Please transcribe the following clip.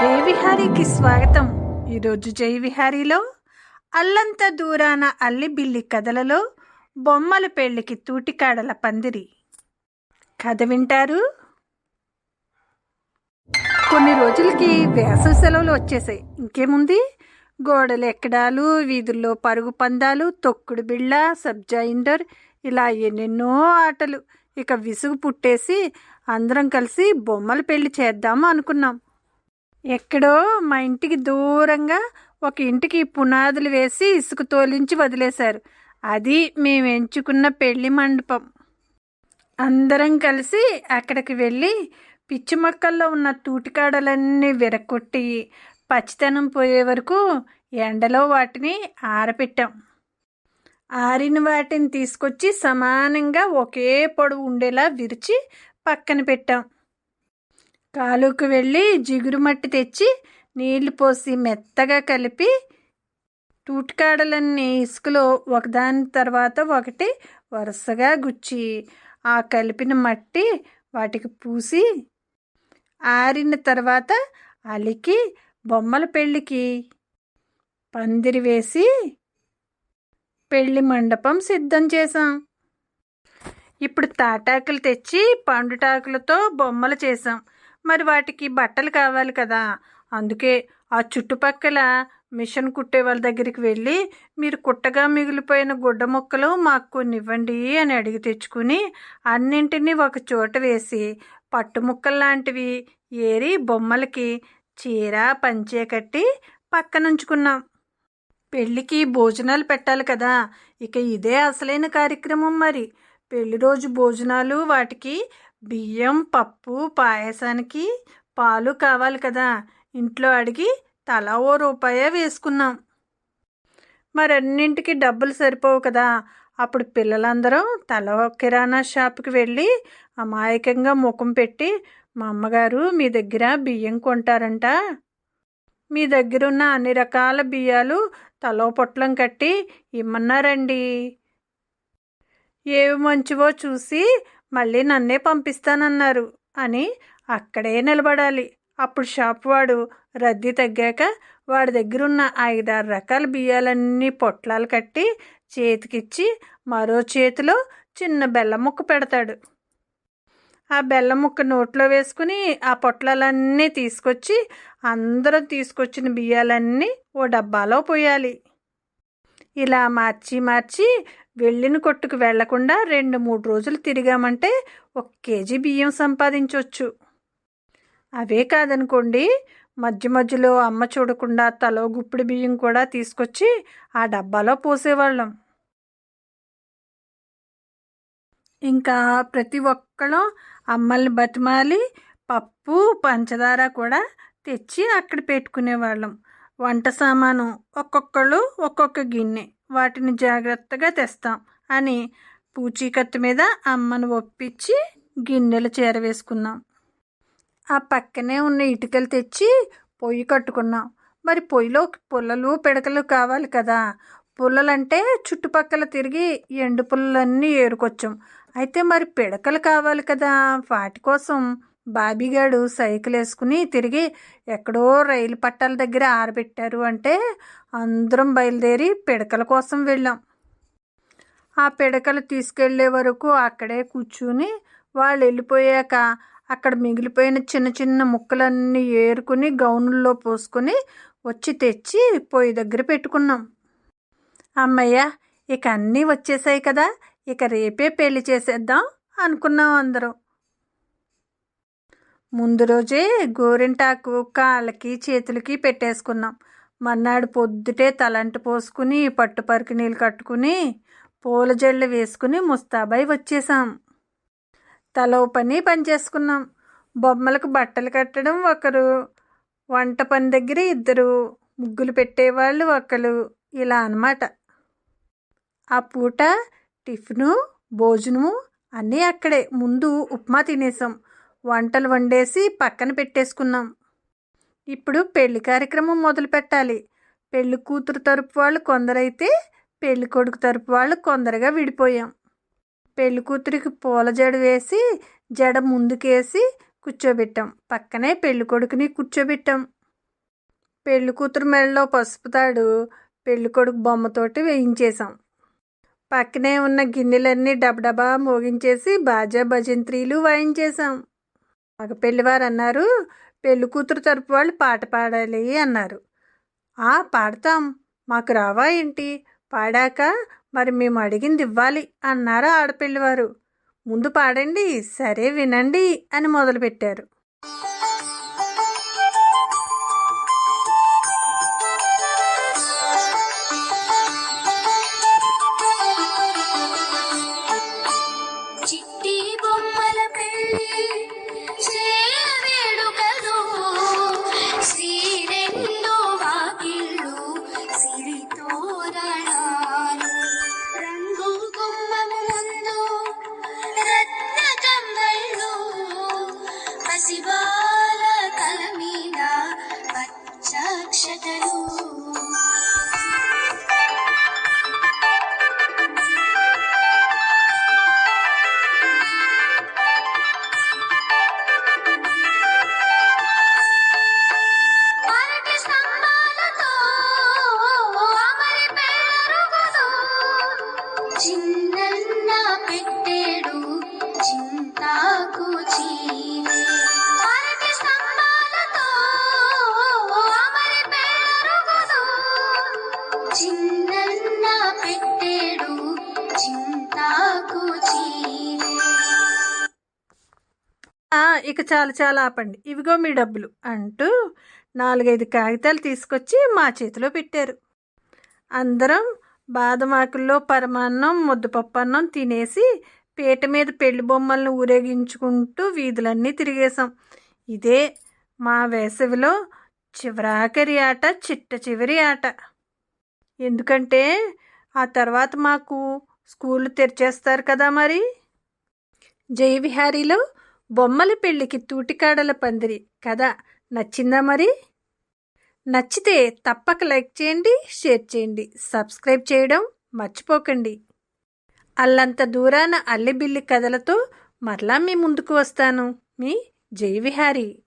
జై విహారీకి స్వాగతం. ఈరోజు జై విహారీలో అల్లంత దూరాన అల్లి బిల్లి కథలలో బొమ్మల పెళ్ళికి తూటికాడల పందిరి. కథ వింటారు? కొన్ని రోజులకి వేసవి సెలవులు వచ్చేసాయి. ఇంకేముంది? గోడలు ఎక్కడాలు వీధుల్లో పరుగు పందాలు తొక్కుడు బిళ్ళ సబ్జా ఇండర్ ఇలా ఎన్నెన్నో ఆటలు. ఇక విసుగు పుట్టేసి అందరం కలిసి బొమ్మల పెళ్ళి చేద్దాము అనుకున్నాం. ఎక్కడో మా ఇంటికి దూరంగా ఒక ఇంటికి పునాదులు వేసి ఇసుక తోలించి వదిలేశారు. అది మేము ఎంచుకున్న పెళ్ళి మండపం. అందరం కలిసి అక్కడికి వెళ్ళి పిచ్చి మొక్కల్లో ఉన్న తూటికాడలన్నీ విరకొట్టి పచ్చితనం పోయే వరకు ఎండలో వాటిని ఆరపెట్టాం. ఆరిన వాటిని తీసుకొచ్చి సమానంగా ఒకే పొడవు ఉండేలా విరిచి పక్కన పెట్టాం. కాలుకు వెళ్ళి జిగురు మట్టి తెచ్చి నీళ్ళు పోసి మెత్తగా కలిపి తూటికాడలన్నీ ఇసుకలో ఒకదాని తర్వాత ఒకటి వరుసగా గుచ్చి ఆ కలిపిన మట్టి వాటికి పూసి ఆరిన తర్వాత అలికి బొమ్మల పెళ్ళికి పందిరి వేసి పెళ్ళి మండపం సిద్ధం చేశాం. ఇప్పుడు తాటాకులు తెచ్చి పండుటాకులతో బొమ్మలు చేసాం మరి వాటికి బట్టలు కావాలి కదా. అందుకే ఆ చుట్టుపక్కల మిషన్ కుట్టే వాళ్ళ దగ్గరికి వెళ్ళి మీరు కుట్టగా మిగిలిపోయిన గుడ్డ ముక్కలు మాకు కొన్ని ఇవ్వండి అని అడిగి తెచ్చుకుని అన్నింటినీ ఒక చోట వేసి పట్టు ముక్కలు లాంటివి ఏరి బొమ్మలకి చీర పంచే కట్టి పక్కనుంచుకున్నాం. పెళ్ళికి భోజనాలు పెట్టాలి కదా. ఇక ఇదే అసలైన కార్యక్రమం మరి. పెళ్ళి రోజు భోజనాలు వాటికి బియ్యం పప్పు పాయసానికి పాలు కావాలి కదా. ఇంట్లో అడిగి తలా ఓ రూపాయ వేసుకున్నాం. మరన్నింటికి డబ్బులు సరిపోవు కదా. అప్పుడు పిల్లలందరం తల కిరాణా షాప్కి వెళ్ళి అమాయకంగా ముఖం పెట్టి మా అమ్మగారు మీ దగ్గర బియ్యం కొంటారంట. మీ దగ్గర ఉన్న అన్ని రకాల బియ్యాలు తలో పొట్లం కట్టి ఇమ్మన్నారండి. ఏవి మంచివో చూసి మళ్ళీ నన్నే పంపిస్తానన్నారు అని అక్కడే నిలబడాలి. అప్పుడు షాప్ వాడు రద్దీ తగ్గాక వాడి దగ్గర ఉన్న ఐదారు రకాల బియ్యాలన్నీ పొట్లాలు కట్టి చేతికిచ్చి మరో చేతిలో చిన్న బెల్లం ముక్క పెడతాడు. ఆ బెల్లం ముక్క నోట్లో వేసుకుని ఆ పొట్లాలన్నీ తీసుకొచ్చి అందరం తీసుకొచ్చిన బియ్యాలన్నీ ఓ డబ్బాలో పోయాలి. ఇలా మార్చి మార్చి వెళ్ళిన కొట్టుకు వెళ్ళకుండా రెండు మూడు రోజులు తిరిగామంటే ఒక కేజీ బియ్యం సంపాదించవచ్చు అవే కాదనుకోండి మధ్య మధ్యలో అమ్మ చూడకుండా తలో గుప్పిడి బియ్యం కూడా తీసుకొచ్చి ఆ డబ్బాలో పోసేవాళ్ళం. ఇంకా ప్రతి ఒక్కళ్ళం అమ్మల్ని బతిమాలి పప్పు పంచదార కూడా తెచ్చి అక్కడ పెట్టుకునేవాళ్ళం. వంట సామాను ఒక్కొక్కళ్ళు ఒక్కొక్క గిన్నె. వాటిని జాగ్రత్తగా తెస్తాం అని పూచీకత్తు మీద అమ్మను ఒప్పించి గిన్నెలు చేరవేసుకున్నాం. ఆ పక్కనే ఉన్న ఇటుకలు తెచ్చి పొయ్యి కట్టుకున్నాం. మరి పొయ్యిలో పుల్లలు పిడకలు కావాలి కదా. పుల్లలంటే చుట్టుపక్కల తిరిగి ఎండు పుల్లలన్నీ ఏరుకొచ్చాం. అయితే మరి పిడకలు కావాలి కదా. వాటి కోసం బాబీగాడు సైకిల్ వేసుకుని తిరిగి ఎక్కడో రైలు పట్టాల దగ్గర ఆరబెట్టారు అంటే అందరం బయలుదేరి పిడకల కోసం వెళ్ళాం. ఆ పిడకలు తీసుకెళ్ళే వరకు అక్కడే కూర్చుని వాళ్ళు వెళ్ళిపోయాక అక్కడ మిగిలిపోయిన చిన్న చిన్న ముక్కలన్నీ ఏరుకుని గౌనుల్లో పోసుకొని వచ్చి తెచ్చి పొయ్యి దగ్గర పెట్టుకున్నాం. అమ్మయ్య ఇక అన్నీ వచ్చేసాయి కదా ఇక రేపే పెళ్ళి చేసేద్దాం అనుకున్నాం అందరం. ముందు రోజే గోరింటాకు కాళ్ళకి చేతులకి పెట్టేసుకున్నాం. మర్నాడు పొద్దుటే తలంటి పోసుకుని పట్టుపరికి నీళ్ళు కట్టుకుని పూల జళ్ళు వేసుకుని ముస్తాబాయి వచ్చేసాం. తలో పని పని చేసుకున్నాం. బొమ్మలకు బట్టలు కట్టడం ఒకరు వంట పని దగ్గర ఇద్దరు ముగ్గులు పెట్టేవాళ్ళు ఒకరు ఇలా అనమాట ఆ పూట టిఫిను భోజనము అన్నీ అక్కడే. ముందు ఉప్మా తినేసాం. వంటలు వండేసి పక్కన పెట్టేసుకున్నాం. ఇప్పుడు పెళ్ళి కార్యక్రమం మొదలు పెట్టాలి. పెళ్ళి కూతురు తరపు వాళ్ళు కొందరైతే పెళ్ళి కొడుకు తరపు వాళ్ళు కొందరుగా విడిపోయాం. పెళ్ళి కూతురికి పూల జడ వేసి జడ ముందుకేసి కూర్చోబెట్టాం. పక్కనే పెళ్ళి కొడుకుని కూర్చోబెట్టాం. పెళ్ళి కూతురు మెడలో పసుపు తాడు పెళ్ళి కొడుకు బొమ్మతోటి వేయించేశాం. పక్కనే ఉన్న గిన్నెలన్నీ డబడబా మోగించేసి బాజా భజంత్రీలు వాయించేశాం. మగ పెళ్ళివారు అన్నారు పెళ్ళి కూతురు తరపు వాళ్ళు పాట పాడాలి అన్నారు. ఆ పాడతాం. మాకు రావా ఏంటి? పాడాక మరి మేము అడిగింది ఇవ్వాలి అన్నారు ఆడపిల్లివారు. ముందు పాడండి సరే వినండి అని మొదలుపెట్టారు. ఇక చాలు చాలా ఆపండి. ఇవిగో మీ డబ్బులు అంటూ నాలుగైదు కాగితాలు తీసుకొచ్చి మా చేతిలో పెట్టారు. అందరం బాదమాకుల్లో పరమాన్నం ముద్దపప్పు అన్నం తినేసి పీట మీద పెళ్ళి బొమ్మలను ఊరేగించుకుంటూ వీధులన్నీ తిరిగేశాం. ఇదే మా వేసవిలో చివరాఖరి ఆట చిట్ట చివరి ఆట. ఎందుకంటే ఆ తర్వాత మాకు స్కూళ్ళు తెరిచేస్తారు కదా మరి? జై విహారీలో బొమ్మల పెళ్ళికి తూటికాడల పందిరి కథ నచ్చిందా మరి? నచ్చితే తప్పక లైక్ చేయండి షేర్ చేయండి సబ్స్క్రైబ్ చేయడం మర్చిపోకండి. అల్లంత దూరాన అల్లిబిల్లి కథలతో మరలా మీ ముందుకు వస్తాను. మీ జయవిహారీ.